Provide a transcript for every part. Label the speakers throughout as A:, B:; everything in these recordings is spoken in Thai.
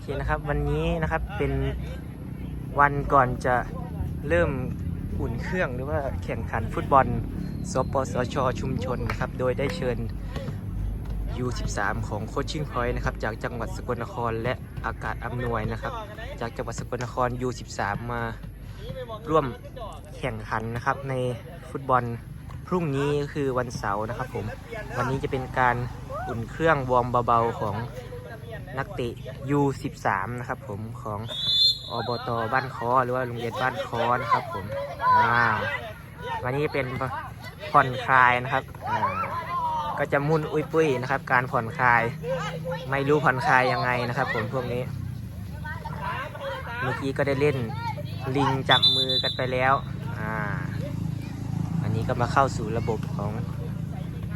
A: เคนะครับวันนี้นะครับเป็นวันก่อนจะเริ่มอุ่นเครื่องหรือว่าแข่งขันฟุตบอล สปสช ชุมชนนะครับโดยได้เชิญ U13 ของโคชชิ่งพอยต์นะครับจากจังหวัดสกลนครและอากาศอำนวยนะครับ จากจังหวัดสกลนคร U13 มาร่วมแข่งขันนะครับในฟุตบอลพรุ่งนี้ก็คือวันเสาร์นะครับผมวันนี้จะเป็นการอุ่นเครื่องวอร์มเบาๆของ นักเตะ U13 นะครับผมของอบตบ้านคอหรือว่าโรงเรียนบ้านคอนะครับผมอ่าวันนี้เป็นผ่อนคลายนะครับอ่าก็จะมุ่นอุ้ยปุ้ยนะครับ การผ่อนคลาย ไม่รู้ผ่อนคลายยังไงนะครับ ผมพวกนี้ เมื่อกี้ก็ได้เล่นลิงจับมือกันไปแล้วอ่าอันนี้ก็มาเข้าสู่ระบบของ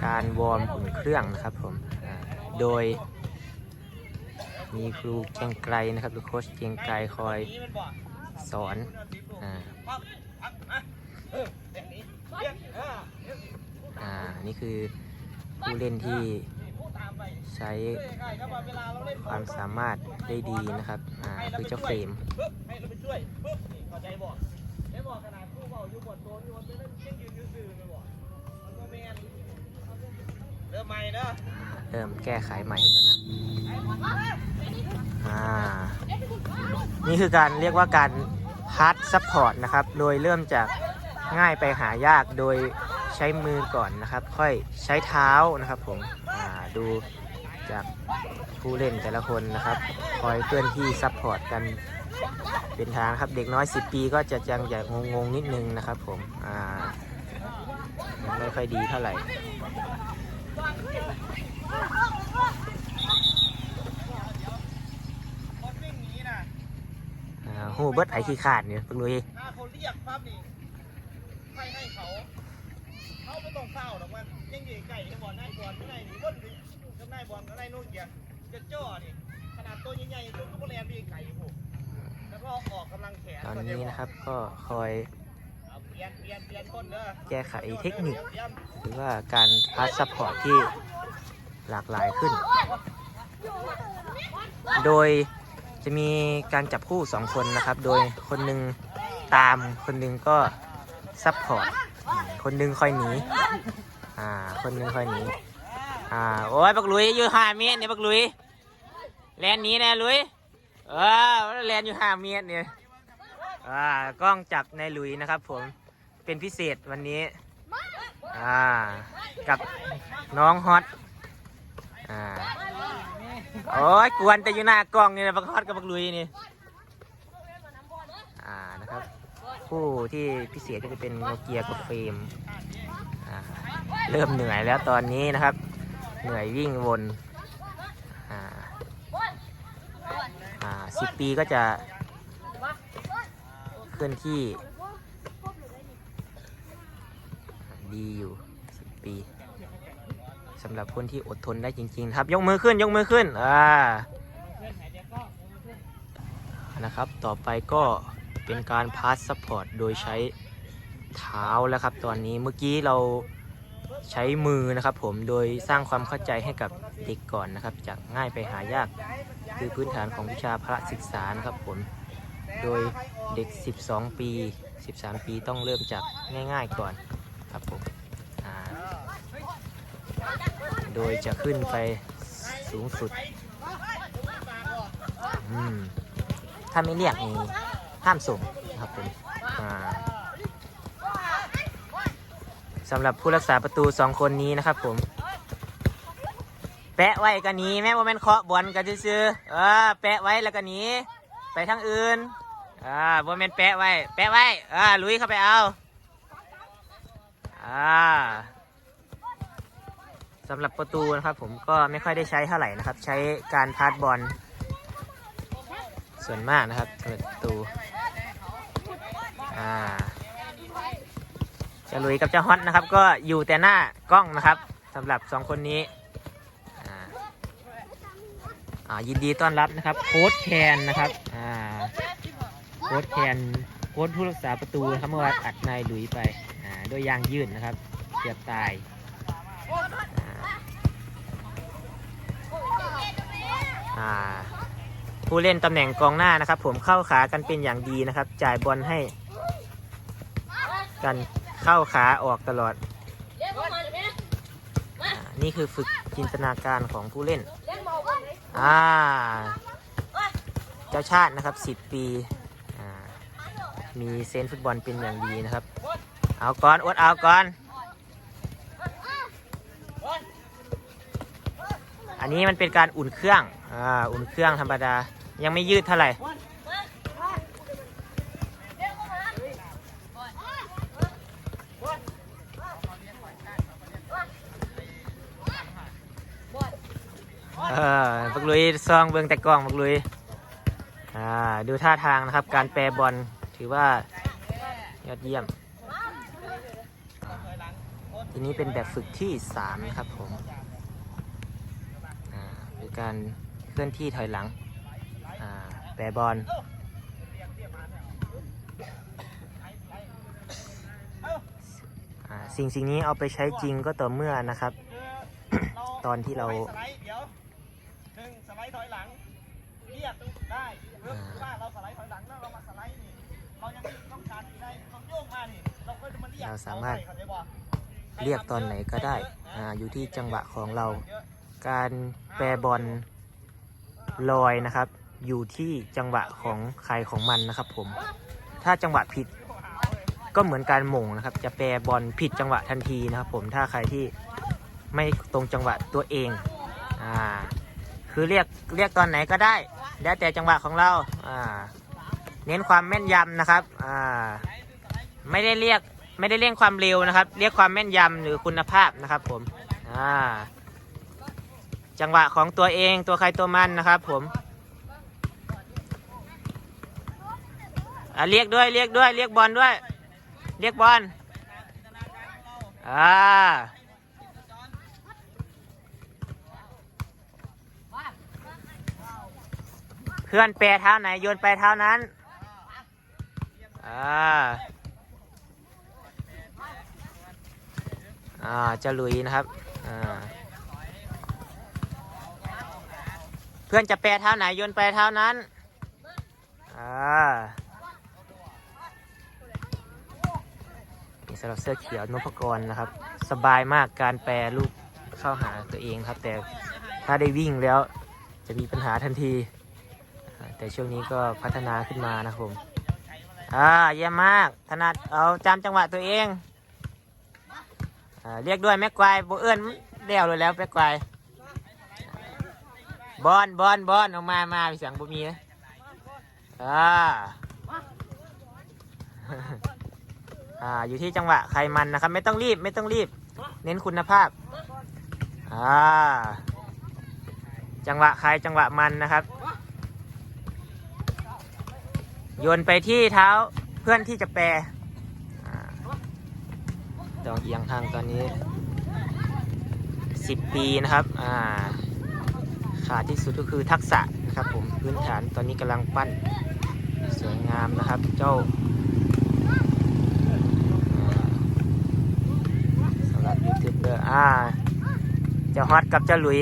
A: การวอร์มอุ่นเครื่องนะครับผม โดย มีครูเกียงไกรนะครับหรือโค้ชเกียงไกรคอยสอนอ่าอ่านี่คือผู้เล่นที่ใช้ความสามารถได้ดีนะครับ อ่า คือเจ้าเฟรม
B: ให้ เริ่มใหม่เด้อ
A: เริ่มแก้ไขใหม่อ่านี่คือการเรียกว่าการฮาร์ดซัพพอร์ตนะครับ โดยเริ่มจากง่ายไปหายากโดยใช้มือก่อนนะครับ ค่อยใช้เท้านะครับผมอ่าดูจากผู้เล่นแต่ละคนนะครับ คอยเคลื่อนที่ซัพพอร์ตกันเป็นทางครับ เด็กน้อย 10 ปีก็จะยังจะงงๆนิดนึงนะครับผม อ่ายังไม่ค่อยดีเท่าไหร่
B: คนวิ่งหนีนะ
A: อ่าหูเบิดไอขี้ขาดเนี่ยเพิ่งรู้เอง
B: ถ้าเขาเรียกปั๊บนี่ให้ให้เขา เขาไม่ต้องเฝ้าหรอกมันยังอยู่ไก่ให้บอลให้บอลไม่ได้หนีบนก็ได้บอลก็ได้นู่นเกียร์จะจ่อนี่ขนาดตัวใหญ่ๆตัวก็บ่แลนพี่ไก่ผมแล้วก็ออกกำลังแขน
A: ตอนนี้นะครับก็คอย แก้ไขเทคนิค หรือว่าการพาสซัพพอร์ตที่หลากหลายขึ้น โดยจะมีการจับคู่ 2 คนนะครับ โดยคนหนึ่งตาม คนหนึ่งก็ซัพพอร์ต คนหนึ่งคอยหนี อ่า คนหนึ่งคอยหนี อ่า โอ้ยบักลุยอยู่ห้าเมตรเนี่ยบักลุย แลนนีแน่หลุย เออ แลนอยู่ห้าเมตรเนี่ย อ่า กล้องจับในลุยนะครับผม เป็นพิเศษวันนี้ อ่า กับน้องฮอต อ่า โอ้ยกวนแต่อยู่หน้ากล้องนี่นะบักฮอตกับบักลุยนี่ อ่า นะครับผู้ที่พิเศษก็จะเป็นโนเกียกับเฟรมอ่า เริ่มเหนื่อยแล้วตอนนี้นะครับ เหนื่อยวิ่งวน อ่า อ่าสิบปีก็จะเคลื่อนที่ ดีอยู่สิบปีสำหรับคนที่อดทนได้จริงๆครับ ยกมือขึ้นยกมือขึ้นอ่านะครับ ต่อไปก็เป็นการพาสซัพพอร์ตโดยใช้เท้าแล้วครับ ตอนนี้เมื่อกี้เราใช้มือนะครับผมโดยสร้างความเข้าใจให้กับเด็กก่อนนะครับ จากง่ายไปหายากคือพื้นฐานของวิชาพระศึกษานะครับผมโดยเด็ก 12 ปี 13 ปีต้องเริ่มจากง่าย ๆ ก่อน ครับผมโดยจะขึ้นไปสูงสุด ถ้าไม่เรียกนี่ห้ามส่งนะครับผมสำหรับผู้รักษาประตูสองคนนี้นะครับผม แปะไว้กันนี้แม่ว่าแม่นเคาะบอลกันซื้อเออแปะไว้แล้วก็หนีไปทางอื่นอ่าบ่แม่นแปะไว้ แปะไว้อ่าลุยเข้าไปเอา อ่าสำหรับประตูนะครับผมก็ไม่ค่อยได้ใช้เท่าไหร่นะครับ ใช้การพาสบอลส่วนมากนะครับประตูอ่าจะลุยกับเจ้าฮอตนะครับ ก็อยู่แต่หน้ากล้องนะครับสำหรับสองคนนี้อ่าอ่ายินดีต้อนรับนะครับโค้ชแคนนะครับอ่าโค้ชแทนโค้ชผู้รักษาประตูนะครับเมื่อวานอัดนายหลุยไป อ่าโดยยางยืดนะครับเกือบตายผู้เล่นตำแหน่งกองหน้านะครับ ผมเข้าขากันเป็นอย่างดีนะครับ จ่ายบอลให้ กันเข้าขาออกตลอดอนี่คือฝึกจินตนาการของผู้เล่น
C: เลี้ยงเบาเลย
A: อ่าเจ้าชาตินะครับ 10 ปี มีเซนฟุตบอลเป็นอย่างดีนะครับ เอาก่อนอดเอาก่อน อันนี้มันเป็นการอุ่นเครื่อง อ่า อุ่นเครื่องธรรมดา ยังไม่ยืดเท่าไหร่ เออบักลุยซองเบิงแต่กล้องบักลุย อ่า ดูท่าทางนะครับ การแปรบอลถือว่ายอดเยี่ยม ทีนี้เป็นแบบฝึกที่3นะครับผมอ่าคือการเคลื่อนที่ถอยหลังอ่าแปรบอลอ่าสิ่งสิ่งนี้เอาไปใช้จริงก็ต่อเมื่อนะครับ ตอนที่เรา
B: สไลด์เดี๋ยวหนึ่งสไลด์ถอยหลังเรียกได้เพิ่มว่าเราสไลด์ถอยหลังแล้วเรามาสไลด์นี่เรายังต้องการได้ต้องโยกมานี่เราก็จะมาเรียก
A: เราสามารถ
B: เรี
A: ยกตอนไหนก็ได้อ่าอยู่ที่จังหวะของเรา การแปรบอลลอยนะครับ อยู่ที่จังหวะของใครของมันนะครับ ผม ถ้าจังหวะผิดก็เหมือนการหม่งนะครับ จะแปรบอลผิดจังหวะทันทีนะครับ ผมถ้าใครที่ไม่ตรงจังหวะตัวเองอ่าคือเรียกเรียกตอนไหนก็ได้ แล้วแต่จังหวะของเราอ่าเน้นความแม่นยำนะครับอ่าไม่ได้เรียก ไม่ได้เรียกความเร็วนะครับ เรียกความแม่นยำหรือคุณภาพนะครับ ผมอ่าจังหวะของตัวเองตัวใครตัวมันนะครับ ผมเรียกด้วยเรียกด้วย เรียกบอลด้วย เรียกบอลอ่าเพื่อนแปรเท้าไหนโยนไปเท้านั้นอ่า อ่าจะลุยนะครับอ่าเพื่อนจะแปรเท้าไหนโยนไปเท้านั้นอ่านี่สำหรับเสื้อเขียวนพกรนะครับ สบายมากการแปรลูกเข้าหาตัวเองครับ แต่ถ้าได้วิ่งแล้วจะมีปัญหาทันที แต่ช่วงนี้ก็พัฒนาขึ้นมานะครับผม อ่าเยี่ยมมาก ถนัดเอาจำจังหวะตัวเอง อ่าเรียกด้วยแม็กควายโบเอิญเดี่ยวเลยแล้วแม็กควายบอลบอลบอลออกมามาพี่เสียงบุมีนะอ่าอ่าอยู่ที่จังหวะใครมันนะครับ ไม่ต้องรีบไม่ต้องรีบ เน้นคุณภาพอ่าจังหวะใครจังหวะมันนะครับโยนไปที่เท้าเพื่อนที่จะแปร ต้องเอียงทางตอนนี้ 10 ปีนะครับอ่าขาดที่สุดก็คือทักษะนะครับผมพื้นฐานตอนนี้กำลังปั้นสวยงามนะครับเจ้าอ่าสำหรับยูทูบเบอร์อ่าเจ้าฮอตกับเจ้าหลุย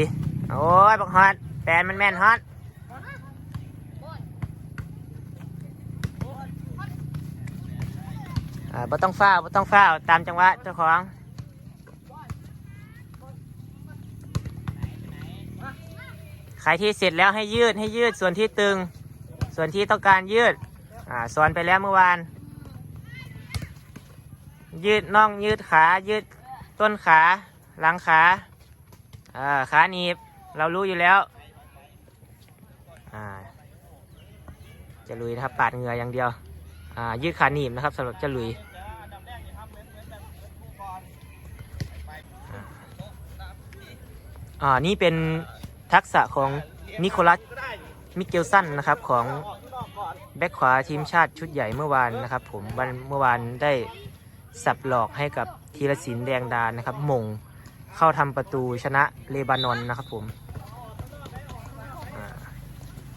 A: โอ้ยบักฮอตแฟนมันแม่นฮอตอ่า บ่ต้องฟ้าวบ่ต้องฟ้าวตามจังหวะเจ้าของใครที่เสร็จแล้วให้ยืดให้ยืดส่วนที่ตึง ส่วนที่ต้องการยืด อ่าสอนไปแล้วเมื่อวาน ยืดน่องยืดขา ยืดต้นขา หลังขาอ่าขาหนีบ เรารู้อยู่แล้ว อ่า จะลุยนะครับปาดเหงื่ออย่างเดียวอ่ายืดขาหนีบนะครับสำหรับจะลุย
B: อันดับแรกจะทำเหมือนเหมือนแบบผู้ก่อน
A: อ่านี่เป็นทักษะของนิโคลัสมิเกลสันนะครับของแบ็คขวาทีมชาติชุดใหญ่เมื่อวานนะครับผมวันเมื่อวานได้สับหลอกให้กับธีรศิลป์แดงดานนะครับมงเข้าทำประตูชนะเลบานอนนะครับผม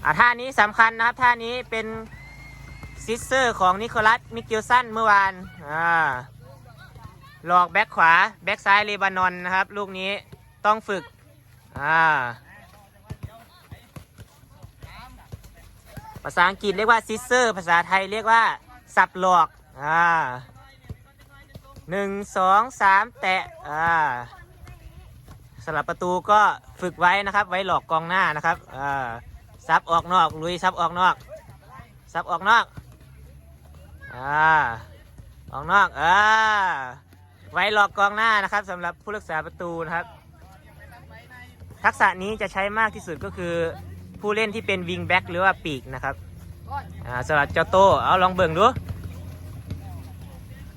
A: อ่าท่านี้สำคัญนะครับท่านี้เป็นซิสเซอร์ของนิโคลัสมิเกลสันเมื่อวานอ่าหลอกแบ็คขวาแบ็คซ้ายเลบานอนนะครับลูกนี้ต้องฝึก อ่า ภาษาอังกฤษเรียกว่าซิสเซอร์ ภาษาไทยเรียกว่า สับหลอก อ่าหนึ่งสองสามแตะ อ่าสลับประตูก็ฝึกไว้นะครับ ไว้หลอกกองหน้านะครับอ่าซับออกนอกลุยซับออกนอกซับออกนอกอ่าออกนอกอ่าไว้หลอกกองหน้านะครับสำหรับผู้รักษาประตูนะครับ ทักษะนี้จะใช้มากที่สุดก็คือผู้เล่นที่เป็นวิงแบ็กหรือว่าปีกนะครับอ่าสำหรับเจ้าโตเอาลองเบิ่งดู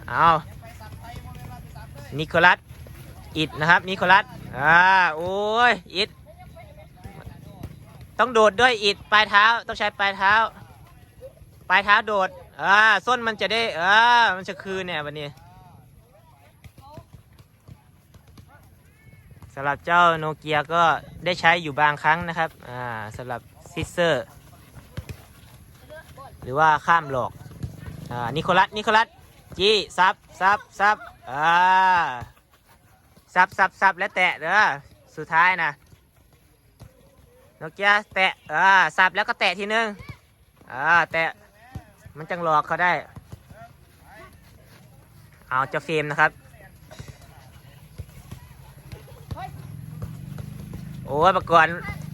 A: เอานิโคลัสอิดนะครับนิโคลัสอ่าโอ้ยอิดต้องโดดด้วยอิดปลายเท้าต้องใช้ปลายเท้า ปลายเท้าโดดอ่าส้นมันจะได้อ่ามันจะคืนเนี่ยวันนี้ำหรับเจ้าโนเกียก็ได้ใช้อยู่บางครั้งนะครับอ่าสำหรับซิสเซอร์ หรือว่าข้ามหลอกอ่านิโคลัสนิโคลัสจี้ซับซับซับอ่าซับซับซับและแตะเด้อสุดท้ายนะโนเกียแตะอ่าซับแล้วก็แตะทีนึงอ่าแตะมันจังหลอกเขาได้ เอาเจะเฟรมนะครับ โอ้ยประกอน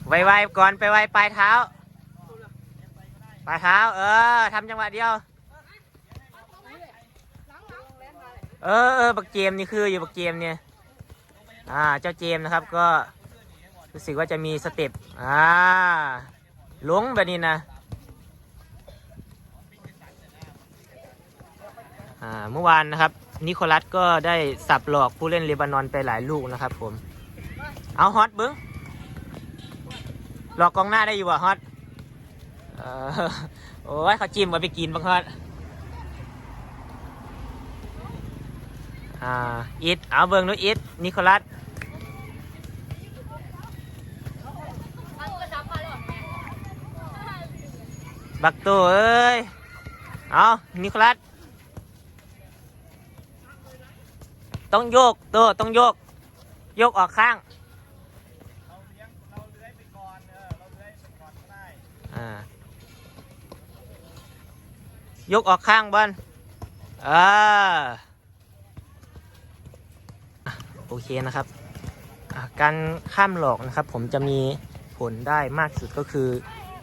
A: ไวๆก่อนไปไวปลายเท้า ปลายเท้า เออทำจังหวะเดียว เออเออบักเจมนี่คืออยู่บักเจมเนี่ยอ่าเจ้าเจมนะครับก็รู้สึกว่าจะมีสเต็ปอ่าลงแบบนี้นะอ่าเมื่อวานนะครับ นิโคลัสก็ได้สับหลอกผู้เล่นเลบานอนไปหลายลูกนะครับผม เอาฮอตเบิ้ง หลอกกองหน้าได้อยู่บ่ฮอตเออโอ้ยเขาจิ้มมาไปกินบ้างฮอตอ่าอิดเอาเบิงดูอิดนิโคลัสบักตัวเอ้ย เอานิโคลัส ต้องโยกตัวต้องโยก โยกออกข้าง
B: ยกออก
A: ข้างบอลอ่าโอเคนะครับ การข้ามหลอกนะครับผมจะมีผลได้มากสุดก็คือ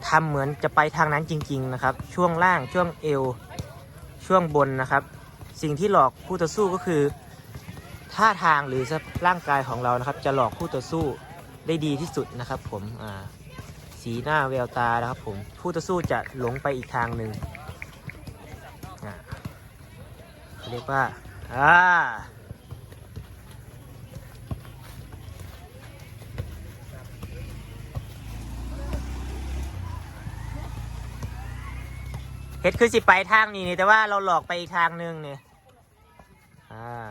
A: ทำเหมือนจะไปทางนั้นจริง ๆ นะครับ ช่วงล่างช่วงเอว ช่วงบนนะครับ สิ่งที่หลอกคู่ต่อสู้ก็คือท่าทางหรือร่างกายของเรานะครับ จะหลอกคู่ต่อสู้ได้ดีที่สุดนะครับ ผมสีหน้าแววตานะครับผมผู้ต่อสู้จะหลงไปอีกทางหนึ่ง เรียกว่าอ่า เฮ็ดคือสิไปทางนี้นี่แต่ว่าเราหลอกไปอีกทางหนึ่งนี่ อ่า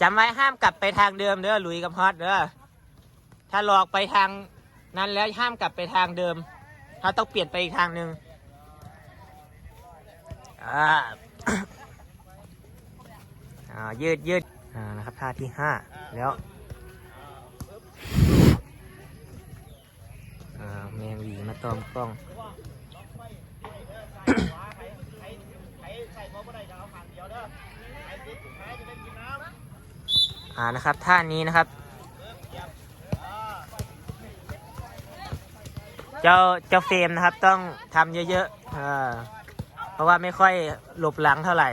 A: จำไว้ห้ามกลับไปทางเดิมเด้อหลุยกับฮอตเด้อ ถ้าหลอกไปทางนั้นแล้วห้ามกลับไปทางเดิมเราต้องเปลี่ยนไปอีกทางหนึ่ง อ่ายืดยืดอ่านะครับท่าที่ห้าแล้วอ่าแมงวีมาตอมกล้อง
B: อ่านะ
A: ครับท่านี้นะครับ เจ้าเจ้าเฟรมนะครับต้องทำเยอะๆอ่า เพราะว่าไม่ค่อยหลบหลังเท่าไหร่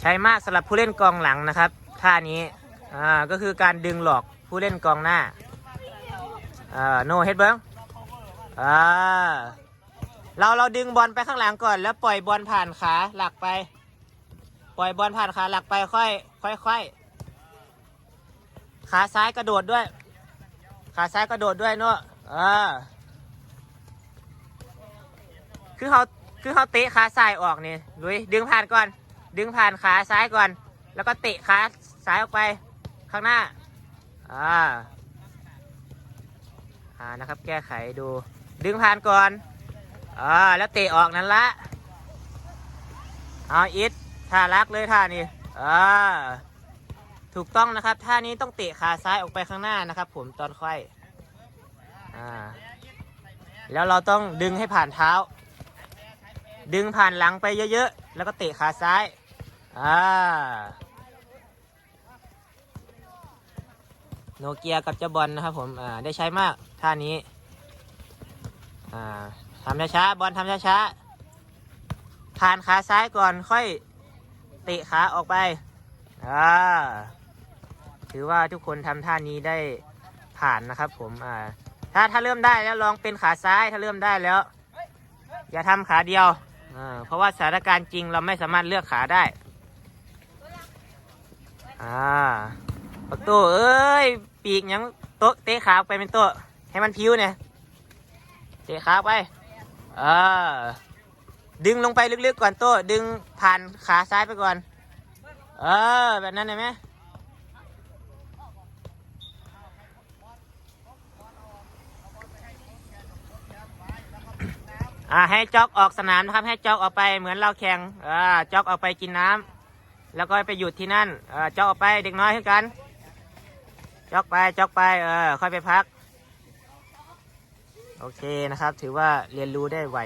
A: ใช้มากสำหรับผู้เล่นกองหลังนะครับท่านี้ก็คือการดึงหลอกผู้เล่นกองหน้าโนเฮดเบิ้งอ่าเราเราดึงบอลไปข้างหลังก่อน แล้วปล่อยบอลผ่านขาหลักไป ปล่อยบอลผ่านขาหลักไปค่อย ค่อยค่อย ขาซ้ายกระโดดด้วย ขาซ้ายกระโดดด้วยโน่อ่าคือเขาคือเขาเตะขาซ้ายออกนี่ลุยดึงผ่านก่อน ดึงผ่านขาซ้ายก่อน แล้วก็เตะขาซ้ายออกไปข้างหน้า อ่า อ่านะครับ แก้ไขดู ดึงผ่านก่อน อ่า แล้วเตะออกนั่นละเอาอิดท่ารักเลยท่านี้อ่า ถูกต้องนะครับท่านี้ต้องเตะขาซ้ายออกไปข้างหน้านะครับ ผมตอนค่อยอ่าแล้วเราต้องดึงให้ผ่านเท้า ดึงผ่านหลังไปเยอะๆ แล้วก็เตะขาซ้ายอ่าโนเกียกับเจ้าบอลนะครับผมอ่าได้ใช้มากท่านี้อ่าทำช้าๆบอลทำช้าๆผ่านขาซ้ายก่อนค่อยเตะขาออกไปอ่า ถือว่าทุกคนทำท่านี้ได้ผ่านนะครับ ผมอ่าถ้าถ้าเริ่มได้แล้วลองเป็นขาซ้ายถ้าเริ่มได้แล้ว อย่าทำขาเดียวอ่าเพราะว่าสถานการณ์จริงเราไม่สามารถเลือกขาได้อ่าปักโตเอ้ย ปีกยังโต๊ะเตะขาไปเป็นโต๊ะให้มันพิ้วเนี่ยเตะขาไปเออดึงลงไปลึกๆก่อนโต๊ะดึงผ่านขาซ้ายไปก่อน เออ แบบนั้นเห็นไหม อ่าให้จ็อกออกสนามนะครับ ให้จ็อกออกไปเหมือนเราแข่งอ่าจ็อกออกไปกินน้ำแล้วก็ไปหยุดที่นั่นอ่าจ็อกออกไปเด็กน้อยขึ้นกันจ็อกไปจ็อกไปเออค่อยไปพัก โอเคนะครับ ถือว่าเรียนรู้ได้ไว